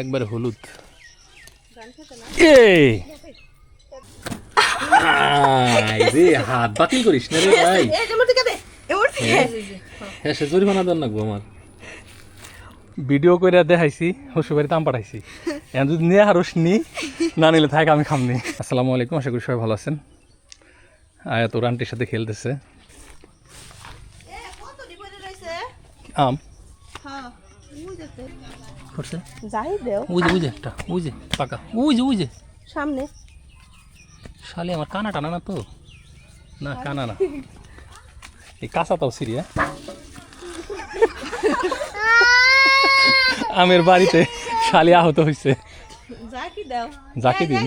একবারে হলুদ। হাত বাতিল করিস না রে ভাই। হ্যাঁ সে জরিমানা দেন লাগবো আমার। ভিডিও করে দেখাইছি শ্বশুরবাড়িতে আম পাঠাইছি। এখন যদি নিয়ে হারস নি না নিলে থাক আমি খামনি। আসসালামু আলাইকুম আশা করি সবাই ভালো আছেন। আয়াত ওর আন্টির সাথে খেলতেছে। আম। হ্যাঁ করছে? যাই দেও। ওই যে একটা যে পাকা। ওই যে সামনে। শালি আমার কানা টানা না তো? না কানা না। এই কাঁচাটাও সিরিয়া আমের বাড়িতে শালি আহত হয়েছে দাও। যাকে দিন।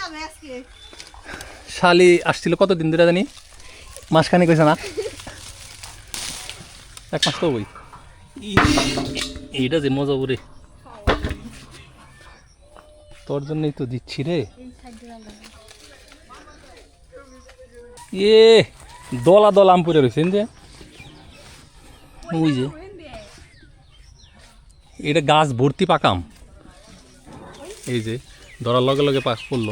যাবে আজকে। শালি আসছিল কতদিন ধরে জানি? মাসখানি কইছে না? এক মাস তো ওই এইটা যে মজা করে তোর জন্যই তো দিচ্ছি রে। এ, দলা দল আম পরে রয়েছেন যে ওই যে। এটা গাছ ভর্তি পাকাম এই যে, ধরার লগে লগে পাক পড়ল।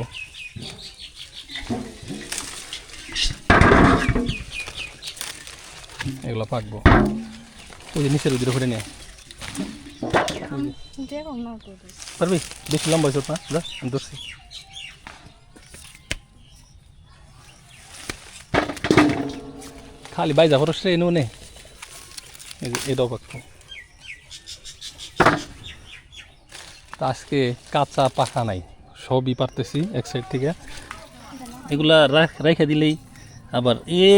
এগুলো পাকবো। ওই যে নিচের ওদিকে করে নিয়ে না পারবি? বেশি লম্বা হয়েছে না। আমি ধরছি। খালি বাইজা খরচ রে নুনে এই যে এটাও তা আজকে কাঁচা পাকা নাই। সবই পারতেছি এক সাইড থেকে। এগুলা রাখ রেখে দিলেই আবার এ,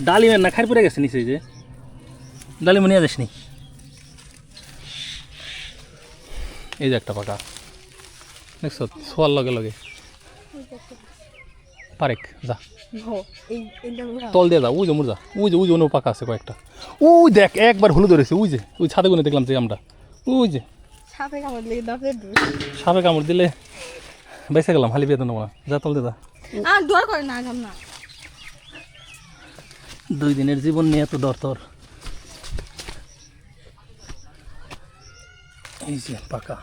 ডালিমের না খাই পড়ে গেছে নিচে যে। ডালিম নিয়ে যাসনি এই যে একটা পাকা। দেখছ? শোয়ার লগে লগে। পারেক যা। হো এই এইটা তল দিয়ে যা ওই যে মুর যা ওই যে ওই যে অন্য পাকা আছে কয়েকটা। ওই দেখ একবার হলুদ ধরেছে ওই যে ওই ছাদে গুনে দেখলাম যে আমরা ওই যে। সাপে কামড় দিলে বেঁচে গেলাম হালি বেতন না। যা তল দিয়ে যা। আর করে না দুই দিনের জীবন নিয়ে এত দর এই যে পাকা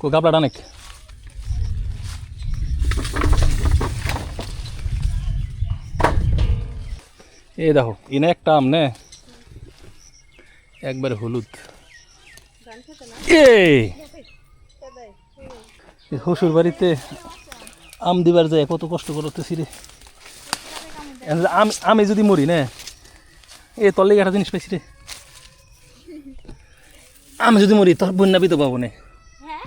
কো গাবলাটা অনেক এই দেখো ইনে একটা আম নে একবারে হলুদ এই শ্বশুর বাড়িতে আম দিবার যায় কত কষ্ট করতেছি রে আমি আমি যদি মরি না? এ তোর লেগে একটা জিনিস পাইছি রে। আমি যদি মরি তোর বোন না বিধবা পাবো না? হ্যাঁ?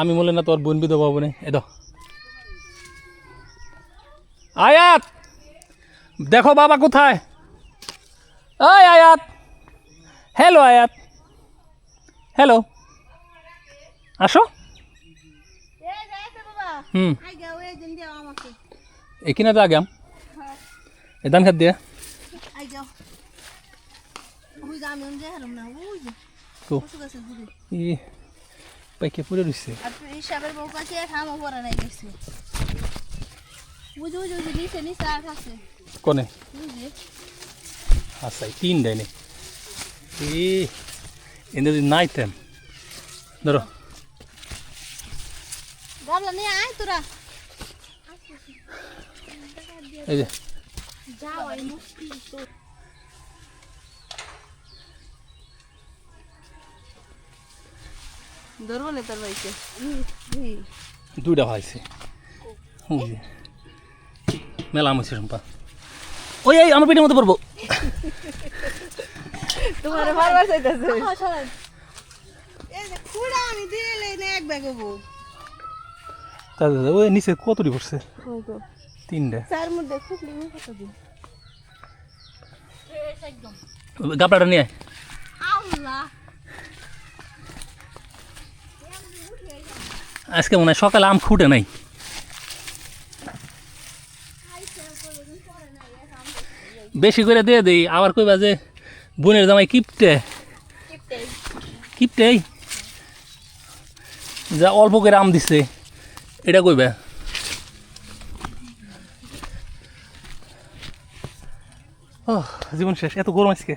আমি বলে না তোর বোন বিধবা পাবো না? এ দাও আয়াত! দেখো বাবা কোথায়। ওই আয়াত! হ্যালো আয়াত! হ্যালো আসো। হুম। এখানে তো আগাম এ ধান খাত দিয়ে না পাইকে পরে নাই আছে কোনে আচ্ছা এই তিন দেয়নি ই এনে যদি ধরো নিয়ে আয় তোরা এই যে যাও এই মুশকিল তো। ধরবো না তোর ভাইকে? দুইটা যে মেলা হয়েছে সম্পা ওই এই আমার পেটের মধ্যে পড়ব। তোমার বারবার চাইতেছে এই যে খুড়া আমি দিলে না এক ব্যাগ হব। তাদের ওই নিচে কতটি পড়ছে? ওই তো। তিনটা। চার মধ্যে খুবলি কত দিন। একদম নিয়ে আল্লাহ। আজকে মনে হয় সকালে আম খুঁটে নাই। বেশি করে দিয়ে দিই আবার কইবা যে বোনের জামাই কিপটে। কিপটেই। যা অল্প করে আম দিছে এটা কইবে? জীবন শেষ, এত গরম আজকে।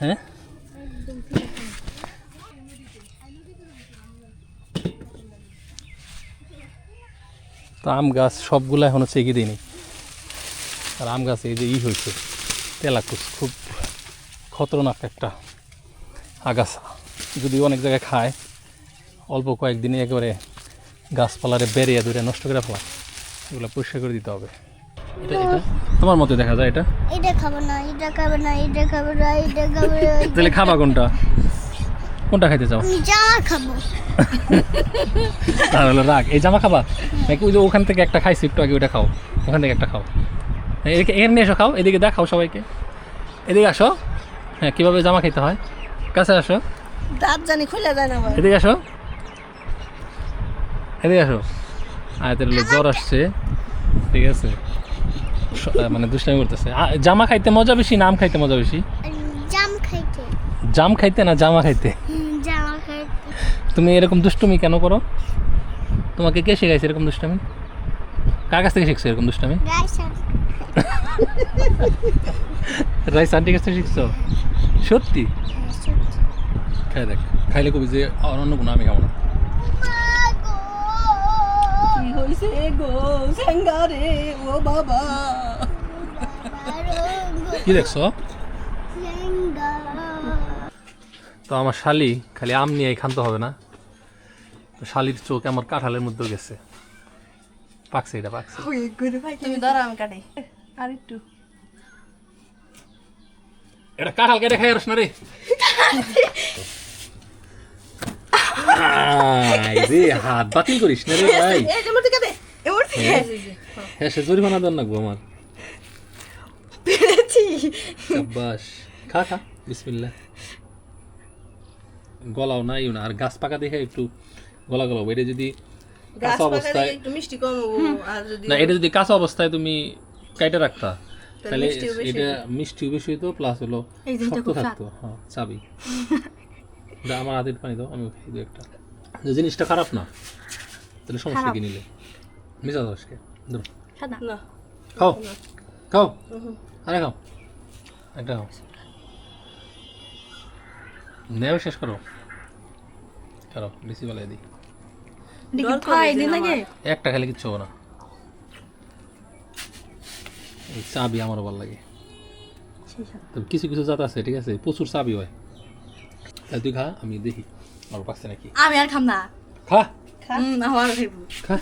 হ্যাঁ? তো আম গাছ সবগুলো এখনও চেকে দিইনি। আর আম গাছে এই যে ই হয়েছে তেলাকুচ খুব খতরনাক একটা আগাছা। যদি অনেক জায়গায় খায়, অল্প কয়েকদিনে একেবারে গাছপালারে বেরিয়ে ধরে নষ্ট করে ফেলা এগুলো পরিষ্কার করে দিতে হবে। এটা এটা? তোমার মতে দেখা যায় এটা? এটা খাব না এটা খাব না এটা খাব না এটা খাব না তাহলে খাবা কোনটা? কোনটা খাইতে চাও? আমি জামা খাব। তাহলে রাখ এই জামা খাবা? নাকি ওই যে ওখান থেকে একটা খাইছি একটু আগে ওটা খাও। ওখান থেকে একটা খাও। এদিকে এখানে এসো খাও এদিকে দেখাও সবাইকে। এদিকে আসো। হ্যাঁ কীভাবে জামা খেতে হয়? কাছে আসো। দাঁত জানি খুলে যায় না ভাই। এদিকে আসো। এদিকে আসো। আয়তের লোক জ্বর আসছে। ঠিক আছে। মানে দুষ্টামি করতেছে। জামা খাইতে মজা বেশি নাম খাইতে মজা বেশি? জাম খাইতে। জাম খাইতে না জামা খাইতে? জামা খাইতে। তুমি এরকম দুষ্টুমি কেন করো? তোমাকে কে শেখাইছে এরকম দুষ্টামি? কার কাছ থেকে শিখছো এরকম দুষ্টামি? রাইস। আন্টির কাছ থেকে শিখছো? সত্যি? খাই দেখ খাইলে কবি যে আর অন্য কোনো আমি খাব না। কি হইছে গো সেঙ্গারে ও বাবা? কি দেখছ তো আমার শালি খালি আম নিয়ে খানতে হবে না তো শালির চোখ আমার কাঁঠালের মধ্যেও গেছে পাকছে এটা পাকছে তুমি ধরো আমি কাটাই আর একটু এটা কাঁঠাল কেটে খাই আরস না রে হাত বাতিল করিস না রে ভাই মধ্যে হ্যাঁ সে জরিমানা দেন না গো আমার সাব্বাস খা খা বিসমিল্লাহ। গলাও না ইউ না আর গাছ পাকা দেখে একটু গলা গলাও। এটা যদি কাঁচা অবস্থায় একটু মিষ্টি কম আর যদি না এটা যদি কাঁচা অবস্থায় তুমি কাইটা রাখতা তাহলে এটা মিষ্টি বেশি হতো প্লাস হলো শক্ত থাকতো। হ্যাঁ চাবি। দা আমার হাতের পানি দাও আমি খাই একটা। যে জিনিসটা খারাপ না তাহলে সমস্যা কি নিলে? মিশা দাও আজকে। ধরো। খাও। খাও। আরে খাও। একটা নেও। শেষ করো। করো বেশি বেলায় দিই। একটা খেলে কিচ্ছু হবে না। এই চাবি আমারও ভালো লাগে। কিছু কিছু জাত আছে ঠিক আছে? প্রচুর চাবি হয়। তাহলে তুই খা আমি দেখি। আমার পাচ্ছে নাকি? আমি আর খাম না। খা। হুম আমার খাইব। খা।